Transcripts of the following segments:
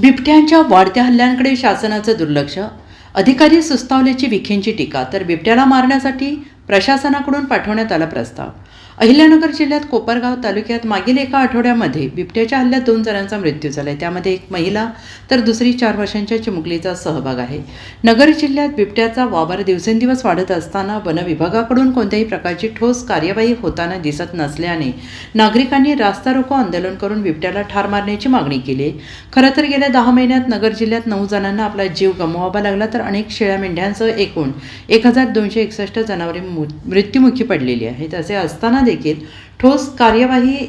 बिबट्यांच्या वाढत्या हल्ल्यांकडे शासनाचं दुर्लक्ष. अधिकारी सुस्तावल्याची विखेंची टीका तर बिबट्याला मारण्यासाठी प्रशासनाकडून पाठवण्यात आला प्रस्ताव. अहिल्यानगर जिल्ह्यात कोपरगाव तालुक्यात मागील एका आठवड्यामध्ये बिबट्याच्या हल्ल्यात दोन जणांचा मृत्यू झाला आहे त्यामध्ये एक महिला तर दुसरी चार वर्षांच्या चिमुकलीचा सहभाग आहे. नगर जिल्ह्यात बिबट्याचा वावर दिवसेंदिवस वाढत असताना वनविभागाकडून कोणत्याही प्रकारची ठोस कार्यवाही होताना दिसत नसल्याने नागरिकांनी रास्ता रोको आंदोलन करून बिबट्याला ठार मारण्याची मागणी केली आहे. खरं तर गेल्या दहा महिन्यात नगर जिल्ह्यात नऊ जणांना आपला जीव गमवावा लागला तर अनेक शेळ्या मेंढ्यांसह एकूण एक हजार दोनशे एकसष्ट जनावरे मु- मृत्युमुखी पडलेली आहेत. असे असताना देखील ठोस कार्यवाही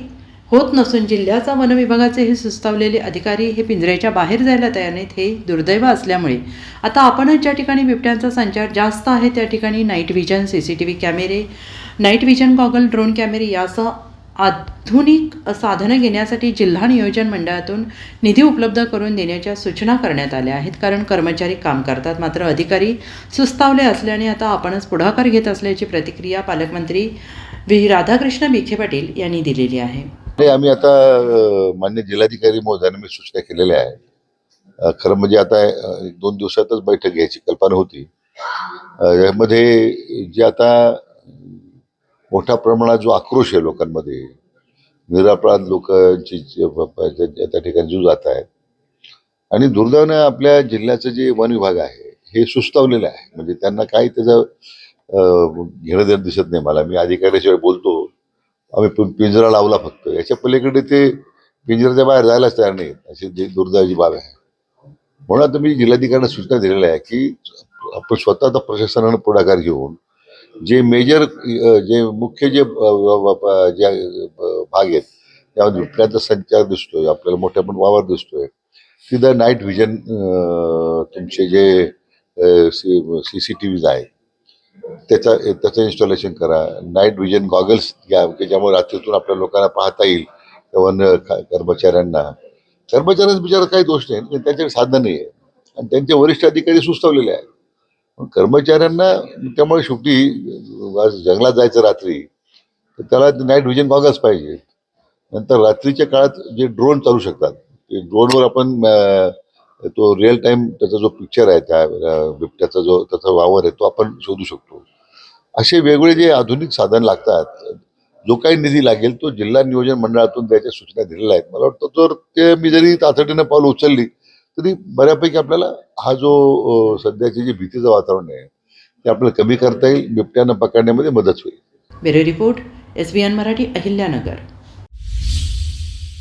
होत नसून जिल्ह्याचा वनविभागाचे हे सुस्तावलेले अधिकारी हे पिंजऱ्याच्या बाहेर जायला तयार नाहीत हे दुर्दैव असल्यामुळे. आता आपणच ज्या ठिकाणी बिबट्यांचा संचार जास्त आहे त्या ठिकाणी night vision C C T V कॅमेरे नाईट व्हिजन गॉगल ड्रोन कॅमेरे यासह आधुनिक साधनं घेण्यासाठी जिल्हा नियोजन मंडळातून निधी उपलब्ध करून देण्याच्या सूचना करण्यात आल्या आहेत. कारण कर्मचारी काम करतात मात्र अधिकारी सुस्तावले असल्याने आता आपणच पुढाकार घेत असल्याची प्रतिक्रिया पालकमंत्री व्ही राधाकृष्ण विखे पाटील यांनी दिलेली आहे. आम्ही आता मान्य जिल्हाधिकारी महोदयांना मी सूचना केलेल्या आहे खरं म्हणजे आता एक दोन दिवसातच बैठक घ्यायची कल्पना होती. यामध्ये जे आता मोठ्या प्रमाणात जो आक्रोश आहे लोकांमध्ये निरापराध लोकांची त्या ठिकाणी जीव जात आहेत आणि दुर्दैवानं आपल्या जिल्ह्याचं जे वन विभाग आहे हे सुस्तावलेलं आहे. म्हणजे त्यांना काही त्याचं घेणं देणं दिसत नाही मला. मी अधिकाऱ्याशिवाय बोलतो. आम्ही पिंजरा लावला फक्त. याच्या पलीकडे ते पिंजऱ्याच्या बाहेर जायलाच तयार नाही अशी जी दुर्दैवाची बाब आहे. म्हणून आता मी जिल्हाधिकाऱ्यांना सूचना दिलेल्या आहे की आपण स्वतः प्रशासनानं पुढाकार घेऊन जे मेजर जे मुख्य जे जे भाग आहेत त्यामध्ये बिबट्याचा संचार दिसतोय. आपल्याला मोठ्या पण वावर दिसतोय. तिथं नाईट व्हिजन तुमचे जे सी सी टी व्हीज आहेत त्याचा त्याचं इन्स्टॉलेशन करा. नाईट व्हिजन गॉगल्स घ्या की ज्यामुळे रात्रीतून आपल्या लोकांना पाहता येईल किंवा कर्मचाऱ्यांना. कर्मचाऱ्यांचा बिचारा काही दोष नाही पण त्यांच्याकडे साधन नाही आहे आणि त्यांचे वरिष्ठ अधिकारी सुस्तावलेले आहेत. पण कर्मचाऱ्यांना त्यामुळे शेवटी आज जंगलात जायचं रात्री तर त्याला नाईट व्हिजन गॉगल्स पाहिजे नंतर रात्रीच्या काळात जे ड्रोन चालू शकतात ते ड्रोनवर आपण तो रिअल टाइम त्याचा जो पिक्चर आहे त्या बिबट्याचा जो त्याचा वावर आहे तो आपण शोधू शकतो. असे वेगवेगळे जे आधुनिक साधन लागतात जो काही निधी लागेल तो जिल्हा नियोजन मंडळातून त्याच्या सूचना दिलेल्या आहेत. मला वाटतं तर ते मी जरी तातडीनं पाऊल उचलली तरी बऱ्यापैकी आपल्याला हा जो सध्याची जी भीतीचं वातावरण आहे ते आपल्याला कमी करता येईल बिबट्यानं पकडण्यामध्ये मदत होईल. Bureau report S B N Marathi Ahilyanagar.